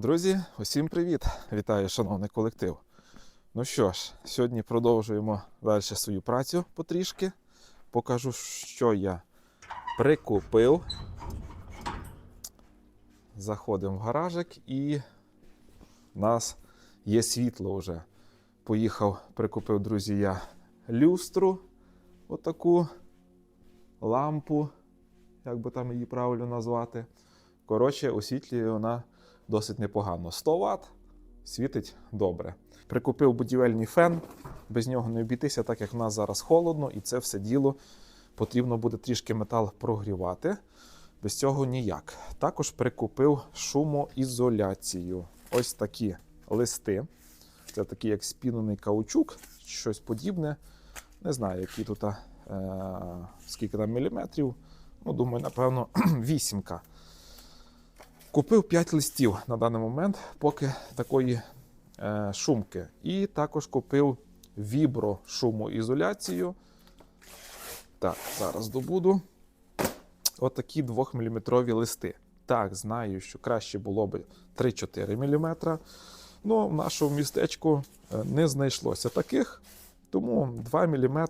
Друзі, усім привіт! Вітаю, шановний колектив. Ну що ж, сьогодні продовжуємо далі свою працю потрішки. Покажу, що я прикупив. Заходимо в гаражик і в нас є світло вже. Поїхав, прикупив, друзі, я люстру, отаку лампу, як би там її правильно назвати. Коротше, освітлює вона досить непогано. 100 Вт світить добре. Прикупив будівельний фен, без нього не обійтися, так як в нас зараз холодно, і це все діло потрібно буде трішки метал прогрівати. Без цього ніяк. Також прикупив шумоізоляцію. Ось такі листи. Це такий як спінений каучук, щось подібне. Не знаю, які тут е, скільки там міліметрів. Ну, думаю, напевно, вісімка. Купив 5 листів на даний момент, поки такої е, шумки. І також купив вібро шумоізоляцію. Так, зараз добуду. Отакі 2-мм листи. Так, знаю, що краще було б 3-4 мм. Ну, в нашому містечку е, не знайшлося таких. Тому 2 мм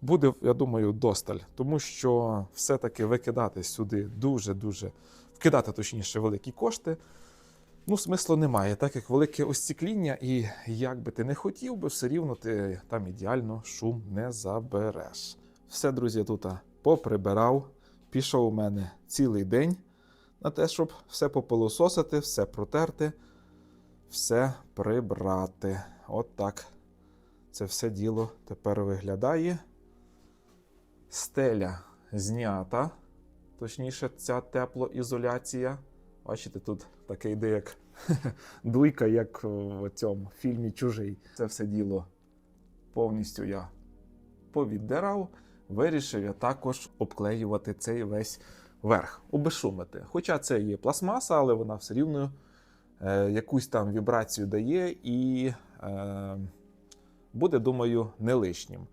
буде, я думаю, досталь. Тому що все-таки викидати сюди дуже-дуже вкидати точніше великі кошти. Ну, смислу немає, так як велике остекління, і як би ти не хотів би, все рівно ти там ідеально шум не забереш. Все, друзі, тут поприбирав. Пішов у мене цілий день на те, щоб все попилососити, все протерти, все прибрати. От так це все діло тепер виглядає. Стеля знята точніше, ця теплоізоляція. Бачите, тут таке йде як дуйка, як в цьому фільмі Чужий. Це все діло повністю я повіддирав. Вирішив я також обклеювати цей весь верх, обешумити. Хоча це є пластмаса, але вона все рівно е, якусь там вібрацію дає і е, буде, думаю, не лишнім.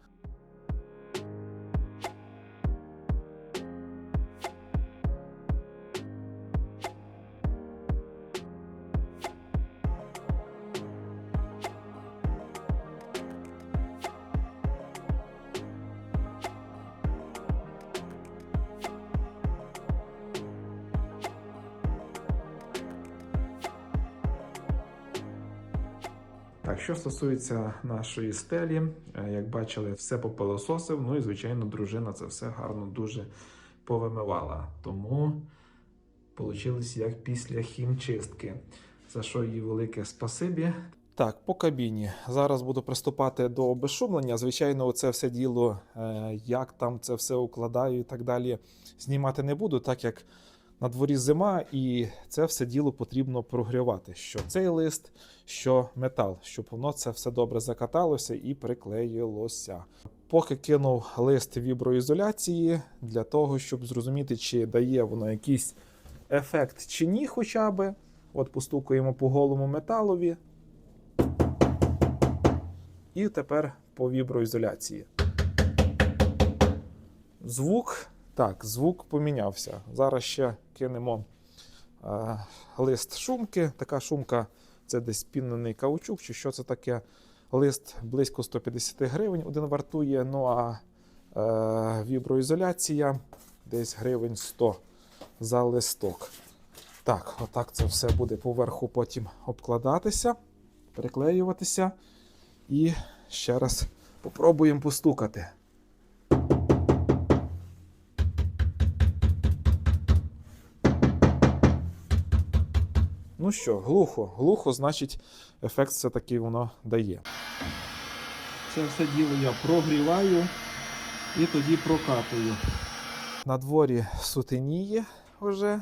Що стосується нашої стелі, е, як бачили, все попилососив. Ну і, звичайно, дружина це все гарно дуже повимивала. Тому вийшло як після хімчистки. За що їй велике спасибі. Так, по кабіні. Зараз буду приступати до обезшумлення. Звичайно, це все діло, е, як там це все укладаю і так далі, знімати не буду, так як на дворі зима, і це все діло потрібно прогрівати. Що цей лист, що метал, щоб воно це все добре закаталося і приклеїлося. Поки кинув лист віброізоляції для того, щоб зрозуміти, чи дає воно якийсь ефект чи ні, хоча би. От постукуємо по голому металові. І тепер по віброізоляції. Звук. Так, звук помінявся. Зараз ще кинемо е, лист шумки. Така шумка це десь спінений каучук, чи що це таке. Лист близько 150 гривень один вартує. Ну а е, віброізоляція десь гривень 100 за листок. Так, отак це все буде поверху потім обкладатися, приклеюватися. І ще раз попробуємо постукати. Ну що, глухо, глухо, значить, ефект все-таки воно дає. Це все діло я прогріваю і тоді прокатую. На дворі сутеніє вже,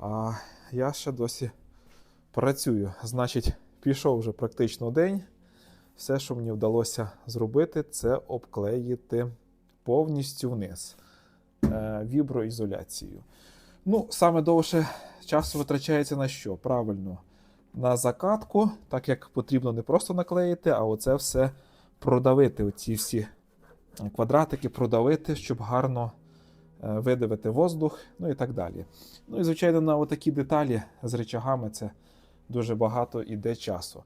а я ще досі працюю. Значить, пішов вже практично день. Все, що мені вдалося зробити, це обклеїти повністю вниз е, віброізоляцією. Ну, саме довше часу витрачається на що? Правильно, на закатку, так як потрібно не просто наклеїти, а оце все продавити. Оці всі квадратики продавити, щоб гарно видавити воздух, ну і так далі. Ну і звичайно, на такі деталі з речагами це дуже багато іде часу.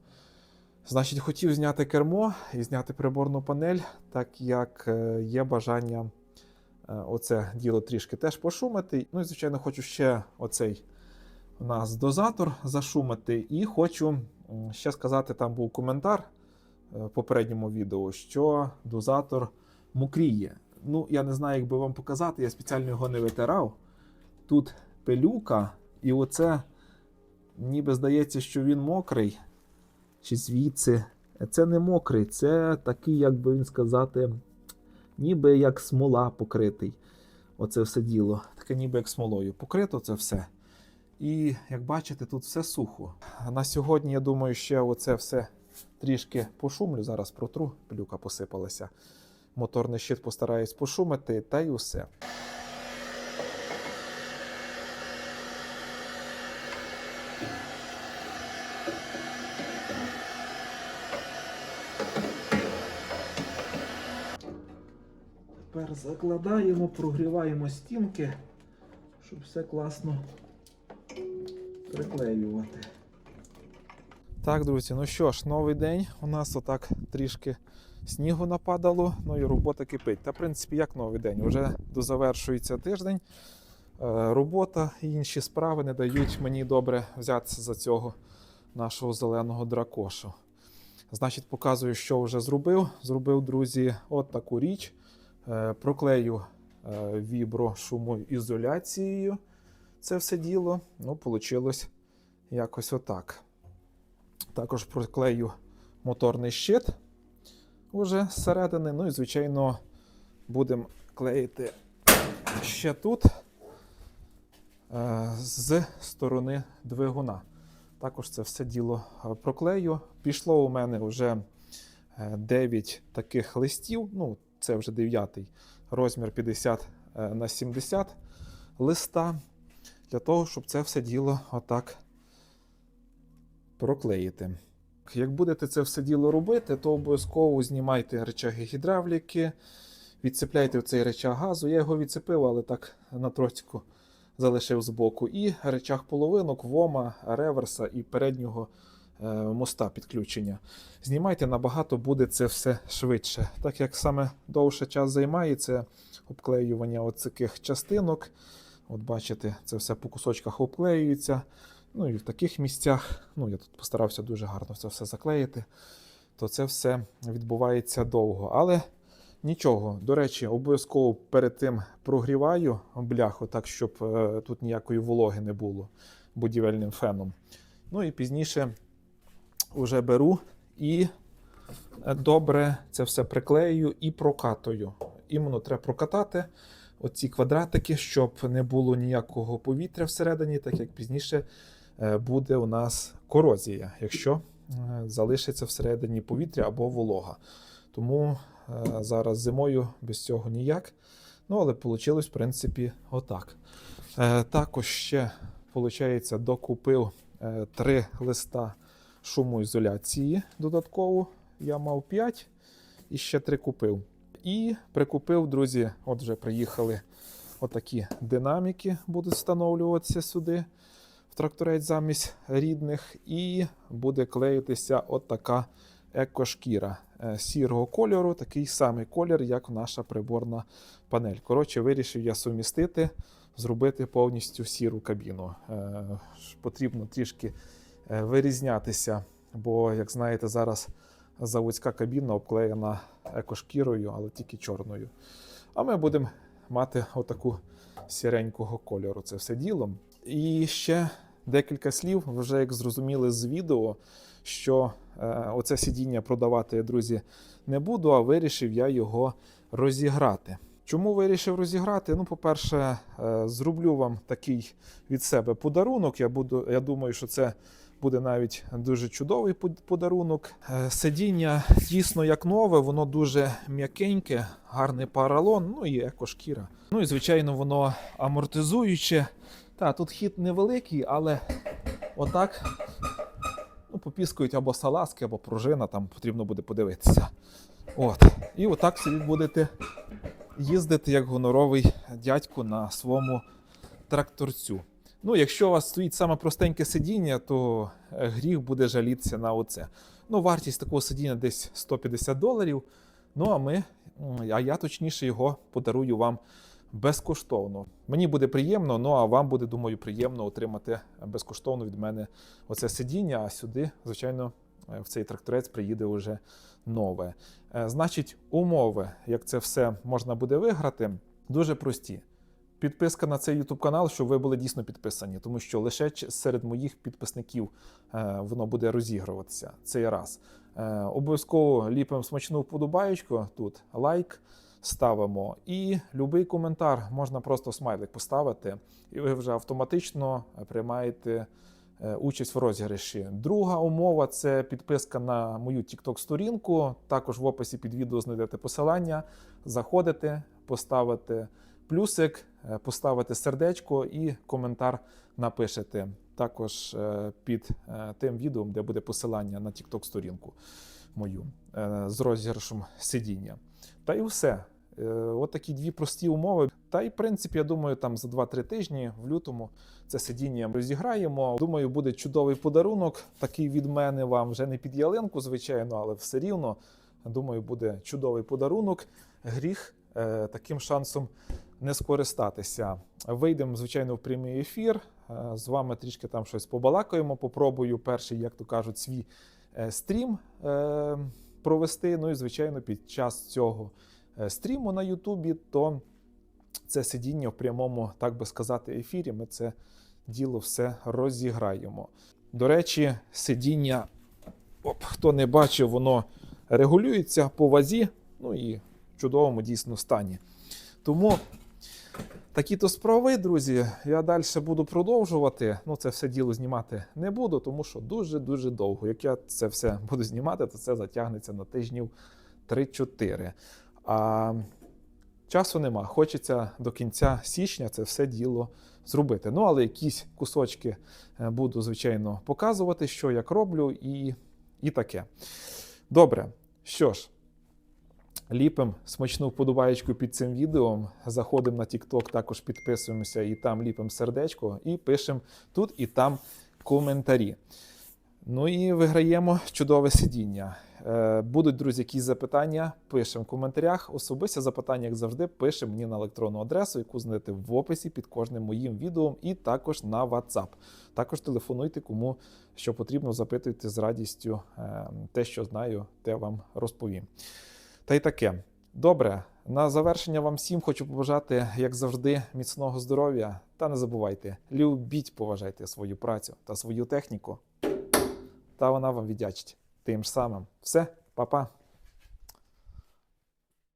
Значить, хотів зняти кермо і зняти приборну панель, так як е, є бажання е, оце діло трішки теж пошумити. Ну і, звичайно, хочу ще оцей у нас дозатор зашумити. І хочу ще сказати: там був коментар е, в попередньому відео, що дозатор мокріє. Ну, я не знаю, як би вам показати, я спеціально його не витирав. Тут пилюка, і оце ніби здається, що він мокрий. Чи звідси. Це не мокрий, це такий, як би він сказати, ніби як смола покритий. Оце все діло. Таке ніби як смолою. Покрито це все. І як бачите, тут все сухо. На сьогодні, я думаю, ще оце все трішки пошумлю. Зараз протру, плюка посипалася. Моторний щит постараюсь пошумити, та й усе. Закладаємо, прогріваємо стінки, щоб все класно приклеювати. Так, друзі, ну що ж, новий день. У нас отак трішки снігу нападало, ну і робота кипить. Та, в принципі, як новий день. Уже дозавершується тиждень. Е, Робота і інші справи не дають мені добре взятися за цього нашого зеленого дракошу. Значить, показую, що вже зробив. Зробив, друзі, от таку річ. Е, Проклею е, вібро шумоізоляцією. Це все діло. Ну, вийшло якось отак. Також проклею моторний щит уже зсередини. Ну і, звичайно, будемо клеїти ще тут е, з сторони двигуна. Також це все діло проклею. Пішло у мене вже 9 таких листів. Ну, це вже 9 розмір 50 е, на 70 листа. Для того, щоб це все діло отак проклеїти. Як будете це все діло робити, то обов'язково знімайте речаги гідравліки, відцепляйте цей речаг газу. Я його відцепив, але так на тросику залишив збоку. І речаг половинок, вома, реверса і переднього моста підключення. Знімайте набагато буде це все швидше. Так як саме довше час займає, це обклеювання оцих частинок. От бачите, це все по кусочках обклеюється. Ну і в таких місцях, ну я тут постарався дуже гарно це все заклеїти, то це все відбувається довго. Але нічого, до речі, обов'язково перед тим прогріваю бляху, так щоб е, тут ніякої вологи не було будівельним феном. Ну і пізніше вже беру і добре це все приклею і прокатую. Іменно треба прокатати оці квадратики, щоб не було ніякого повітря всередині, так як пізніше е, буде у нас корозія, якщо е, залишиться всередині повітря або волога. Тому е, зараз зимою без цього ніяк. Ну, але вийшло, в принципі, отак. Також ще, виходить, докупив три листа шумоізоляції додатково. Я мав 5 і ще три купив. І прикупив, друзі, от вже приїхали отакі динаміки, будуть встановлюватися сюди в тракторець замість рідних, і буде клеїтися от така екошкіра е, сірого кольору, такий самий колір, як наша приборна панель. Коротше, вирішив я сумістити, зробити повністю сіру кабіну. Е, Потрібно трішки вирізнятися, бо, як знаєте, зараз заводська кабіна обклеєна екошкірою, але тільки чорною. А ми будемо мати отаку сіренького кольору. Це все діло. І ще декілька слів, вже як зрозуміли з відео, що е, оце сидіння продавати, друзі, не буду, а вирішив я його розіграти. Чому вирішив розіграти? Ну, по-перше, е, зроблю вам такий від себе подарунок. Я буду, я думаю, що це буде навіть дуже чудовий подарунок. Е, Сидіння дійсно як нове, воно дуже м'якеньке, гарний паралон, ну і екошкіра. Ну і звичайно, воно амортизуюче. Та, тут хід невеликий, але отак ну, попіскують або салазки, або пружина, там потрібно буде подивитися. От. І отак собі будете їздити як гоноровий дядько на своєму тракторцю. Ну, якщо у вас стоїть саме простеньке сидіння, то е, гріх буде жалітися на оце. Ну, вартість такого сидіння десь 150 доларів. Ну, а ми, а я точніше його подарую вам безкоштовно. Мені буде приємно, ну а вам буде, думаю, приємно отримати безкоштовно від мене оце сидіння. А сюди, звичайно, е, в цей тракторець приїде вже нове. Е, Значить, умови, як це все можна буде виграти, дуже прості. Підписка на цей YouTube канал, щоб ви були дійсно підписані, тому що лише серед моїх підписників е, воно буде розігруватися цей раз. Е, обов'язково ліпимо смачну вподобаєчку тут, лайк ставимо. І будь-який коментар можна просто смайлик поставити, і ви вже автоматично приймаєте е, участь в розіграші. Друга умова це підписка на мою TikTok сторінку. Також в описі під відео знайдете посилання. Заходите, поставите плюсик, поставите сердечко і коментар напишете. Також е, під е, тим відео, де буде посилання на TikTok сторінку мою е, з розіграшем сидіння. Та і все. Е, От такі дві прості умови. Та й в принципі, я думаю, там за 2-3 тижні в лютому це сидіння розіграємо. Думаю, буде чудовий подарунок. Такий від мене вам вже не під ялинку, звичайно, але все рівно. Думаю, буде чудовий подарунок. Гріх е, таким шансом не скористатися. Вийдемо, звичайно, в прямий ефір. е, З вами трішки там щось побалакаємо. Попробую перший, як то кажуть, свій е, стрім е, провести. Ну і, звичайно, під час цього стріму на Ютубі, то це сидіння в прямому, так би сказати, ефірі. Ми це діло все розіграємо. До речі, сидіння, оп, хто не бачив, воно регулюється по вазі, ну і в чудовому дійсно стані. Тому такі то справи, друзі. Я далі буду продовжувати. Ну, це все діло знімати не буду, тому що дуже-дуже довго. Як я це все буду знімати, то це затягнеться на тижнів 3-4. А часу нема. Хочеться до кінця січня це все діло зробити. Ну, але якісь кусочки е, буду, звичайно, показувати, що як роблю, і, і таке. Добре, що ж. Ліпимо смачну вподобаєчку під цим відео. Заходимо на TikTok, також підписуємося і там ліпимо сердечко, і пишемо тут і там коментарі. Ну і виграємо чудове сидіння. Е, Будуть, друзі, якісь запитання, пишемо в коментарях. Особисті запитання, як завжди, пишемо мені на електронну адресу, яку знайдете в описі під кожним моїм відео, і також на WhatsApp. Також телефонуйте, кому що потрібно, запитуйте з радістю е, те, що знаю, те вам розповім. Та й таке. Добре, на завершення вам всім хочу побажати, як завжди, міцного здоров'я. Та не забувайте, любіть, поважайте свою працю та свою техніку. Та вона вам віддячить тим ж самим. Все, па-па.